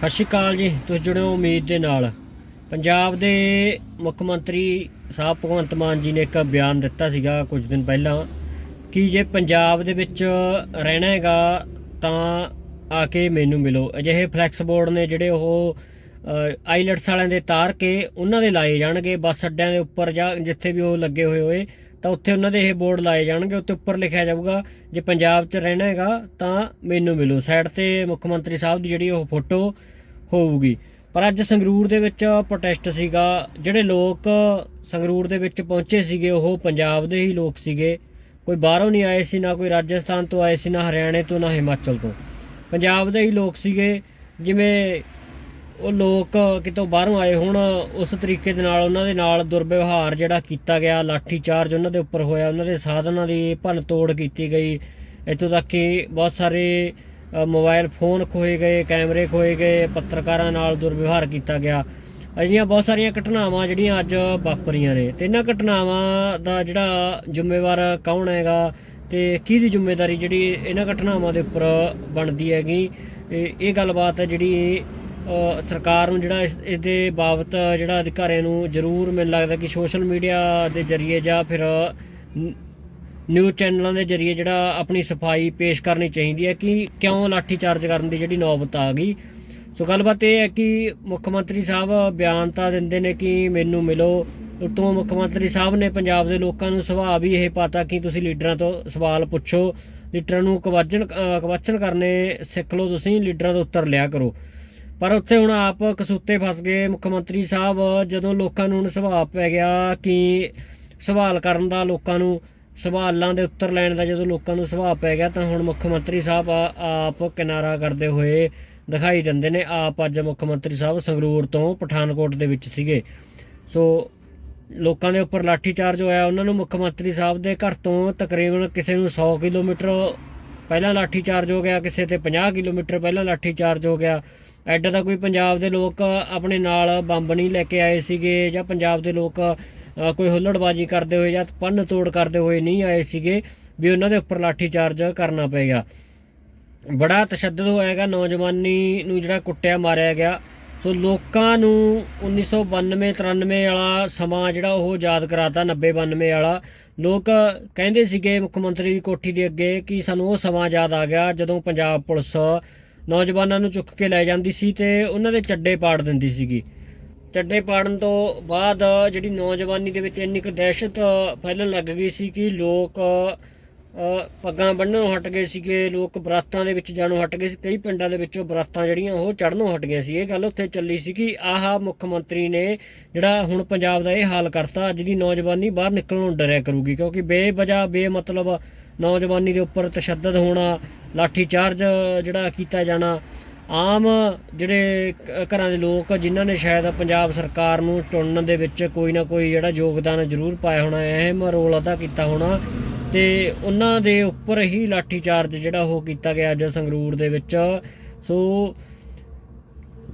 ਸਤਿ ਸ਼੍ਰੀ ਅਕਾਲ ਜੀ, ਤੁਸੀਂ ਜੁੜੇ ਹੋ ਉਮੀਦ ਦੇ ਨਾਲ। ਪੰਜਾਬ ਦੇ ਮੁੱਖ ਮੰਤਰੀ ਸਾਹਿਬ ਭਗਵੰਤ ਮਾਨ ਜੀ ਨੇ ਇੱਕ ਬਿਆਨ ਦਿੱਤਾ ਸੀਗਾ ਕੁਝ ਦਿਨ ਪਹਿਲਾਂ ਕਿ ਜੇ ਪੰਜਾਬ ਦੇ ਵਿੱਚ ਰਹਿਣਾ ਹੈਗਾ ਤਾਂ ਆ ਕੇ ਮੈਨੂੰ ਮਿਲੋ। ਅਜਿਹੇ ਫਲੈਕਸ ਬੋਰਡ ਨੇ ਜਿਹੜੇ ਉਹ ਆਈਲੈਟਸ ਵਾਲਿਆਂ ਦੇ ਤਾਰ ਕੇ ਉਹਨਾਂ ਦੇ ਲਾਏ ਜਾਣਗੇ, ਬੱਸ ਅੱਡਿਆਂ ਦੇ ਉੱਪਰ ਜਾਂ ਜਿੱਥੇ ਵੀ ਉਹ ਲੱਗੇ ਹੋਏ ਹੋਏ। ਤਾਂ ਉੱਥੇ ਉਹਨਾਂ ਦੇ ਇਹ ਬੋਰਡ ਲਾਏ ਜਾਣਗੇ ਉੱਤੇ ਉੱਪਰ ਲਿਖਿਆ ਜਾਊਗਾ, ਜੇ ਪੰਜਾਬ 'ਚ ਰਹਿਣਾ ਹੈਗਾ, ਤਾਂ ਮੈਨੂੰ ਮਿਲੋ। ਸਾਈਡ ਤੇ ਮੁੱਖ ਮੰਤਰੀ ਸਾਹਿਬ ਦੀ ਜਿਹੜੀ ਉਹ ਫੋਟੋ ਹੋਊਗੀ। ਪਰ ਅੱਜ ਸੰਗਰੂਰ ਦੇ ਵਿੱਚ ਪ੍ਰੋਟੈਸਟ ਸੀਗਾ, ਜਿਹੜੇ ਲੋਕ ਸੰਗਰੂਰ ਦੇ ਵਿੱਚ ਪਹੁੰਚੇ ਸੀਗੇ, ਉਹ ਪੰਜਾਬ ਦੇ ਹੀ ਲੋਕ ਸੀਗੇ। ਕੋਈ ਬਾਹਰੋਂ ਨਹੀਂ ਆਏ ਸੀ, ਨਾ ਕੋਈ ਰਾਜਸਥਾਨ ਤੋਂ ਆਏ ਸੀ, ਨਾ ਹਰਿਆਣੇ ਤੋਂ, ਨਾ ਹਿਮਾਚਲ ਤੋਂ। ਪੰਜਾਬ ਦੇ ਹੀ ਲੋਕ ਸੀਗੇ, ਜਿਵੇਂ ਉਹ ਲੋਕ ਕਿਤੋਂ ਬਾਹਰੋਂ ਆਏ ਹੁਣ ਉਸ ਤਰੀਕੇ ਦੇ ਨਾਲ ਉਹਨਾਂ ਦੇ ਨਾਲ ਦੁਰਵਿਵਹਾਰ ਜਿਹੜਾ ਕੀਤਾ ਗਿਆ ਲਾਠੀ ਚਾਰਜ ਉਹਨਾਂ ਦੇ ਉੱਪਰ ਹੋਇਆ ਉਹਨਾਂ ਦੇ ਸਾਧਨਾਂ ਦੀ ਭੰਨ ਤੋੜ ਕੀਤੀ ਗਈ। ਇੱਥੋਂ ਤੱਕ ਕਿ ਬਹੁਤ ਸਾਰੇ ਅ, ਮੋਬਾਈਲ ਫੋਨ ਖੋਏ ਗਏ ਕੈਮਰੇ ਖੋਏ ਗਏ ਪੱਤਰਕਾਰਾਂ ਨਾਲ ਦੁਰਵਿਵਹਾਰ ਕੀਤਾ ਗਿਆ। ਅਜਿਹੀਆਂ ਬਹੁਤ ਸਾਰੀਆਂ ਘਟਨਾਵਾਂ ਜਿਹੜੀਆਂ ਅੱਜ ਵਾਪਰੀਆਂ ਨੇ। ਤੇ ਇਹਨਾਂ ਘਟਨਾਵਾਂ ਦਾ ਜਿਹੜਾ ਜ਼ਿੰਮੇਵਾਰ ਕੌਣ ਹੈਗਾ ਤੇ ਕਿਹਦੀ ਜ਼ਿੰਮੇਵਾਰੀ ਜਿਹੜੀ ਇਹਨਾਂ ਘਟਨਾਵਾਂ ਦੇ ਉੱਪਰ ਬਣਦੀ ਹੈਗੀ ਇਹ ਇਹ ਗੱਲਬਾਤ ਹੈ ਜਿਹੜੀ ਸਰਕਾਰ ਨੂੰ ਜਿਹੜਾ ਇਸ ਇਹਦੇ ਬਾਬਤ ਜਿਹੜਾ ਅਧਿਕਾਰੀਆਂ ਨੂੰ ਜ਼ਰੂਰ ਮੈਨੂੰ ਲੱਗਦਾ ਕਿ ਸੋਸ਼ਲ ਮੀਡੀਆ ਦੇ ਜ਼ਰੀਏ ਜਾਂ ਫਿਰ ਨਿਊਜ਼ ਚੈਨਲਾਂ ਦੇ ਜ਼ਰੀਏ ਜਿਹੜਾ ਆਪਣੀ ਸਫ਼ਾਈ ਪੇਸ਼ ਕਰਨੀ ਚਾਹੀਦੀ ਹੈ ਕਿ ਕਿਉਂ ਲਾਠੀ ਚਾਰਜ ਕਰਨ ਦੀ ਜਿਹੜੀ ਨੌਬਤ ਆ ਗਈ। ਸੋ ਗੱਲਬਾਤ ਇਹ ਹੈ ਕਿ ਮੁੱਖ ਮੰਤਰੀ ਸਾਹਿਬ ਬਿਆਨ ਤਾਂ ਦਿੰਦੇ ਨੇ ਕਿ ਮੈਨੂੰ ਮਿਲੋ। ਉਤੋਂ ਮੁੱਖ ਮੰਤਰੀ ਸਾਹਿਬ ਨੇ ਪੰਜਾਬ ਦੇ ਲੋਕਾਂ ਨੂੰ ਸੁਭਾਅ ਵੀ ਇਹ ਪਤਾ ਕਿ ਤੁਸੀਂ ਲੀਡਰਾਂ ਤੋਂ ਸਵਾਲ ਪੁੱਛੋ। ਲੀਡਰਾਂ ਨੂੰ ਕਵਚਨ ਕਵਾਚਨ ਕਰਨੇ ਸਿੱਖ ਲਓ ਤੁਸੀਂ, ਲੀਡਰਾਂ ਤੋਂ ਉੱਤਰ ਲਿਆ ਕਰੋ। ਪਰ ਉੱਥੇ ਹੁਣ ਆਪ ਕਸੂਤੇ ਫਸ ਗਏ। ਮੁੱਖ ਮੰਤਰੀ ਸਾਹਿਬ, ਜਦੋਂ ਲੋਕਾਂ ਨੂੰ ਹੁਣ ਸੁਭਾਅ ਪੈ ਗਿਆ ਕਿ ਸਵਾਲ ਕਰਨ ਦਾ, ਲੋਕਾਂ ਨੂੰ ਸਵਾਲਾਂ ਦੇ ਉੱਤਰ ਲੈਣ ਦਾ ਜਦੋਂ ਲੋਕਾਂ ਨੂੰ ਸੁਭਾਅ ਪੈ ਗਿਆ, ਤਾਂ ਹੁਣ ਮੁੱਖ ਮੰਤਰੀ ਸਾਹਿਬ ਆਪ ਕਿਨਾਰਾ ਕਰਦੇ ਹੋਏ ਦਿਖਾਈ ਦਿੰਦੇ ਨੇ। ਆਪ ਅੱਜ ਮੁੱਖ ਮੰਤਰੀ ਸਾਹਿਬ ਸੰਗਰੂਰ ਤੋਂ ਪਠਾਨਕੋਟ ਦੇ ਵਿੱਚ ਸੀਗੇ। ਸੋ ਲੋਕਾਂ ਦੇ ਉੱਪਰ ਲਾਠੀ ਚਾਰਜ ਹੋਇਆ। ਉਹਨਾਂ ਨੂੰ ਮੁੱਖ ਮੰਤਰੀ ਸਾਹਿਬ ਦੇ ਘਰ ਤੋਂ ਤਕਰੀਬਨ ਕਿਸੇ ਨੂੰ 100 ਕਿਲੋਮੀਟਰ ਪਹਿਲਾਂ ਲਾਠੀ ਚਾਰਜ ਹੋ ਗਿਆ, ਕਿਸੇ ਤੇ 50 ਕਿਲੋਮੀਟਰ ਪਹਿਲਾਂ ਲਾਠੀ ਚਾਰਜ ਹੋ ਗਿਆ। ਐਡਾ ਤਾਂ ਕੋਈ ਪੰਜਾਬ ਦੇ ਲੋਕ ਆਪਣੇ ਨਾਲ ਬੰਬ ਨਹੀਂ ਲੈ ਕੇ ਆਏ ਸੀਗੇ ਜਾਂ ਪੰਜਾਬ ਦੇ ਲੋਕ ਕੋਈ ਹੁੱਲੜਬਾਜੀ ਕਰਦੇ ਹੋਏ ਜਾਂ ਪੰਨ ਤੋੜ ਕਰਦੇ ਹੋਏ ਨਹੀਂ ਆਏ ਸੀਗੇ ਵੀ ਉਹਨਾਂ ਦੇ ਉੱਪਰ ਲਾਠੀ ਚਾਰਜ ਕਰਨਾ ਪਏਗਾ ਬੜਾ ਤਸ਼ੱਦਦ ਹੋਇਆਗਾ ਨੌਜਵਾਨੀ ਨੂੰ ਜਿਹੜਾ ਕੁੱਟਿਆ, ਮਾਰਿਆ ਗਿਆ। ਸੋ ਲੋਕਾਂ ਨੂੰ 1992 93 ਵਾਲਾ ਸਮਾਂ ਜਿਹੜਾ ਉਹ ਯਾਦ ਕਰਾਤਾ 90 92 ਵਾਲਾ। ਲੋਕ ਕਹਿੰਦੇ ਸੀਗੇ ਮੁੱਖ ਮੰਤਰੀ ਦੀ ਕੋਠੀ ਦੇ ਅੱਗੇ ਕਿ ਸਾਨੂੰ ਉਹ ਸਮਾਂ ਯਾਦ ਆ ਗਿਆ ਜਦੋਂ ਪੰਜਾਬ ਪੁਲਿਸ ਨੌਜਵਾਨਾਂ ਨੂੰ ਚੁੱਕ ਕੇ ਲੈ ਜਾਂਦੀ ਸੀ ਤੇ ਉਹਨਾਂ ਦੇ ਚੱਡੇ ਪਾੜ ਦਿੰਦੀ ਸੀਗੀ। ਚੱਡੇ ਪਾੜਨ ਤੋਂ ਬਾਅਦ ਜਿਹੜੀ ਨੌਜਵਾਨੀ ਦੇ ਵਿੱਚ ਇੰਨੀ ਕੁ ਦਹਿਸ਼ਤ ਫੈਲਣ ਲੱਗ ਗਈ ਸੀ ਕਿ ਲੋਕ ਅ, ਪੱਗਾਂ ਬੰਨਣੋਂ ਹਟ ਗਏ ਸੀਗੇ ਲੋਕ ਬਰਾਤਾਂ ਦੇ ਵਿੱਚ ਜਾਣੋਂ ਹਟ ਗਏ ਸੀ। ਕਈ ਪਿੰਡਾਂ ਦੇ ਵਿੱਚੋਂ ਬਰਾਤਾਂ ਜਿਹੜੀਆਂ ਉਹ ਚੜਨੋਂ ਹਟ ਗਈਆਂ ਸੀ। ਇਹ ਗੱਲ ਉੱਥੇ ਚੱਲੀ ਸੀ ਕਿ ਆਹ ਮੁੱਖ ਮੰਤਰੀ ਨੇ ਜਿਹੜਾ ਹੁਣ ਪੰਜਾਬ ਦਾ ਇਹ ਹਾਲ ਕਰਤਾ ਅੱਜ ਦੀ ਨੌਜਵਾਨੀ ਬਾਹਰ ਨਿਕਲਣੋਂ ਡਰਿਆ ਕਰੂਗੀ ਕਿਉਂਕਿ ਬੇਵਜ੍ਹਾ ਬੇਮਤਲਬ ਨੌਜਵਾਨੀ ਦੇ ਉੱਪਰ ਤਸ਼ੱਦਦ ਹੋਣਾ ਲਾਠੀ ਚਾਰਜ ਜਿਹੜਾ ਕੀਤਾ ਜਾਣਾ, ਆਮ ਜਿਹੜੇ ਘਰਾਂ ਦੇ ਲੋਕ ਜਿਨ੍ਹਾਂ ਨੇ ਸ਼ਾਇਦ ਪੰਜਾਬ ਸਰਕਾਰ ਨੂੰ ਚੁਣਨ ਦੇ ਵਿੱਚ ਕੋਈ ਨਾ ਕੋਈ ਜਿਹੜਾ ਯੋਗਦਾਨ ਜ਼ਰੂਰ ਪਾਇਆ ਹੋਣਾ, ਅਹਿਮ ਰੋਲ ਅਦਾ ਕੀਤਾ ਹੋਣਾ ਤੇ ਉਹਨਾਂ ਦੇ ਉੱਪਰ ਹੀ ਲਾਠੀ ਚਾਰਜ ਜਿਹੜਾ ਉਹ ਕੀਤਾ ਗਿਆ ਅੱਜ ਸੰਗਰੂਰ ਦੇ ਵਿੱਚ। ਸੋ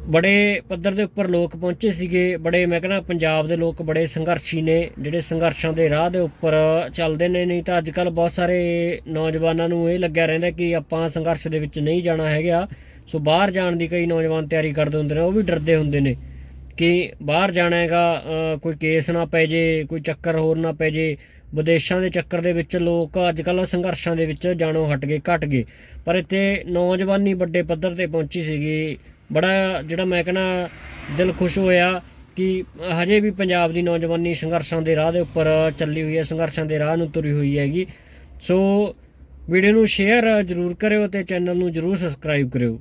ਬੜੇ ਪੱਧਰ ਦੇ ਉੱਪਰ ਲੋਕ ਪਹੁੰਚੇ ਸੀਗੇ, ਬੜੇ ਮੈਂ ਕਹਿੰਦਾ ਪੰਜਾਬ ਦੇ ਲੋਕ ਬੜੇ ਸੰਘਰਸ਼ੀ ਨੇ, ਜਿਹੜੇ ਸੰਘਰਸ਼ਾਂ ਦੇ ਰਾਹ ਦੇ ਉੱਪਰ ਚੱਲਦੇ ਨੇ, ਨਹੀਂ ਤਾਂ ਅੱਜ ਕੱਲ ਬਹੁਤ ਸਾਰੇ ਨੌਜਵਾਨਾਂ ਨੂੰ ਇਹ ਲੱਗਿਆ ਰਹਿੰਦਾ ਕਿ ਆਪਾਂ ਸੰਘਰਸ਼ ਦੇ ਵਿੱਚ ਨਹੀਂ ਜਾਣਾ ਹੈਗਾ, ਸੋ ਬਾਹਰ ਜਾਣ ਦੀ ਕਈ ਨੌਜਵਾਨ ਤਿਆਰੀ ਕਰਦੇ ਹੁੰਦੇ ਨੇ, ਉਹ ਵੀ ਡਰਦੇ ਹੁੰਦੇ ਨੇ। ਕਿ ਬਾਹਰ ਜਾਣਾ ਹੈਗਾ ਕੋਈ ਕੇਸ ਨਾ ਪੈ ਜੇ, ਕੋਈ ਚੱਕਰ ਹੋਰ ਨਾ ਪੈ ਜੇ, ਵਿਦੇਸ਼ਾਂ ਦੇ ਚੱਕਰ ਦੇ ਵਿੱਚ ਲੋਕ ਅੱਜ ਕੱਲ੍ਹ ਸੰਘਰਸ਼ਾਂ ਦੇ ਵਿੱਚ ਜਾਣੋਂ ਹਟ ਗਏ, ਘਟ ਗਏ। ਪਰ ਇੱਥੇ ਨੌਜਵਾਨੀ ਵੱਡੇ ਪੱਧਰ ਤੇ ਪਹੁੰਚੀ ਸੀਗੀ। ਬੜਾ ਜਿਹੜਾ ਮੈਂ ਕਹਿੰਦਾ, ਦਿਲ ਖੁਸ਼ ਹੋਇਆ ਕਿ ਹਜੇ ਵੀ ਪੰਜਾਬ ਦੀ ਨੌਜਵਾਨੀ ਸੰਘਰਸ਼ਾਂ ਦੇ ਰਾਹ ਦੇ ਉੱਪਰ ਚੱਲੀ ਹੋਈ ਹੈ, ਸੰਘਰਸ਼ਾਂ ਦੇ ਰਾਹ ਨੂੰ ਤੁਰੀ ਹੋਈ ਹੈਗੀ। ਸੋ ਵੀਡੀਓ ਨੂੰ ਸ਼ੇਅਰ ਜ਼ਰੂਰ ਕਰਿਓ ਤੇ ਚੈਨਲ ਨੂੰ ਜ਼ਰੂਰ ਸਬਸਕ੍ਰਾਈਬ ਕਰਿਓ।